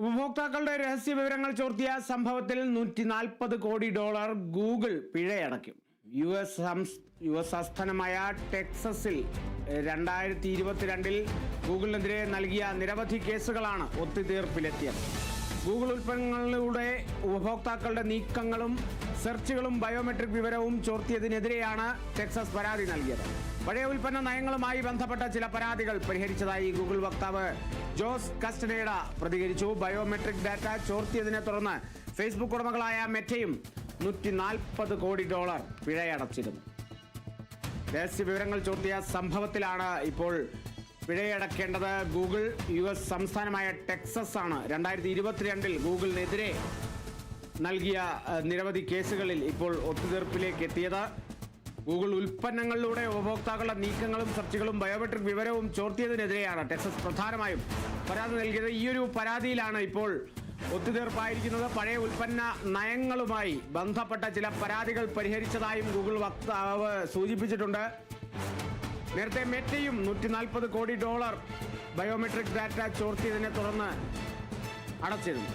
ഉപഭോക്താക്കളുടെ രഹസ്യ വിവരങ്ങൾ ചോർത്തിയ സംഭവത്തിൽ നൂറ്റി നാൽപ്പത് കോടി ഡോളർ ഗൂഗിൾ പിഴയടയ്ക്കും യു എസ് യു എസ് ആസ്ഥാനമായ ടെക്സസിൽ രണ്ടായിരത്തി ഇരുപത്തിരണ്ടിൽ ഗൂഗിളിനെതിരെ നൽകിയ നിരവധി കേസുകളാണ് ഒത്തുതീർപ്പിലെത്തിയത്. ഗൂഗിൾ ഉൽപ്പന്നങ്ങളിലൂടെ ഉപഭോക്താക്കളുടെ നീക്കങ്ങളും സെർച്ചുകളും ബയോമെട്രിക് വിവരവും ചോർത്തിയതിനെതിരെയാണ് ടെക്സസ് പരാതി നൽകിയത്. പഴയ ഉൽപ്പന്ന നയങ്ങളുമായി ബന്ധപ്പെട്ട ചില പരാതികൾ പരിഹരിച്ചതായി ഗൂഗിൾ വക്താവ് ജോസ് കസ്റ്റനേഡ പ്രതികരിച്ചു. ബയോമെട്രിക് ഡാറ്റ ചോർത്തിയതിനെ തുടർന്ന് ഫേസ്ബുക്ക് ഉടമകളായ മെറ്റയും നൂറ്റി നാൽപ്പത് കോടി ഡോളർ പിഴയടച്ചിരുന്നു. രഹസ്യ വിവരങ്ങൾ ചോർത്തിയ സംഭവത്തിലാണ് ഇപ്പോൾ പിഴയടക്കേണ്ടത്. ഗൂഗിൾ യു എസ് സംസ്ഥാനമായ ടെക്സസ് ആണ് രണ്ടായിരത്തി ഇരുപത്തിരണ്ടിൽ ഗൂഗിളിനെതിരെ നൽകിയ നിരവധി കേസുകളിൽ ഇപ്പോൾ ഒത്തുതീർപ്പിലേക്ക് എത്തിയത്. ഗൂഗിൾ ഉൽപ്പന്നങ്ങളിലൂടെ ഉപഭോക്താക്കളുടെ നീക്കങ്ങളും സെർച്ചുകളും ബയോമെട്രിക് വിവരവും ചോർത്തിയതിനെതിരെയാണ് ടെക്സസ് പ്രധാനമായും പരാതി നൽകിയത്. ഈ ഒരു പരാതിയിലാണ് ഇപ്പോൾ ഒത്തുതീർപ്പായിരിക്കുന്നത്. പഴയ ഉൽപ്പന്ന നയങ്ങളുമായി ബന്ധപ്പെട്ട ചില പരാതികൾ പരിഹരിച്ചതായും ഗൂഗിൾ വക്താവ് സൂചിപ്പിച്ചിട്ടുണ്ട്. നേരത്തെ മെറ്റയും നൂറ്റി നാൽപ്പത് കോടി ഡോളർ ബയോമെട്രിക് ഡാറ്റ ചോർത്തിയതിനെ തുടർന്ന് അടച്ചിരുന്നു.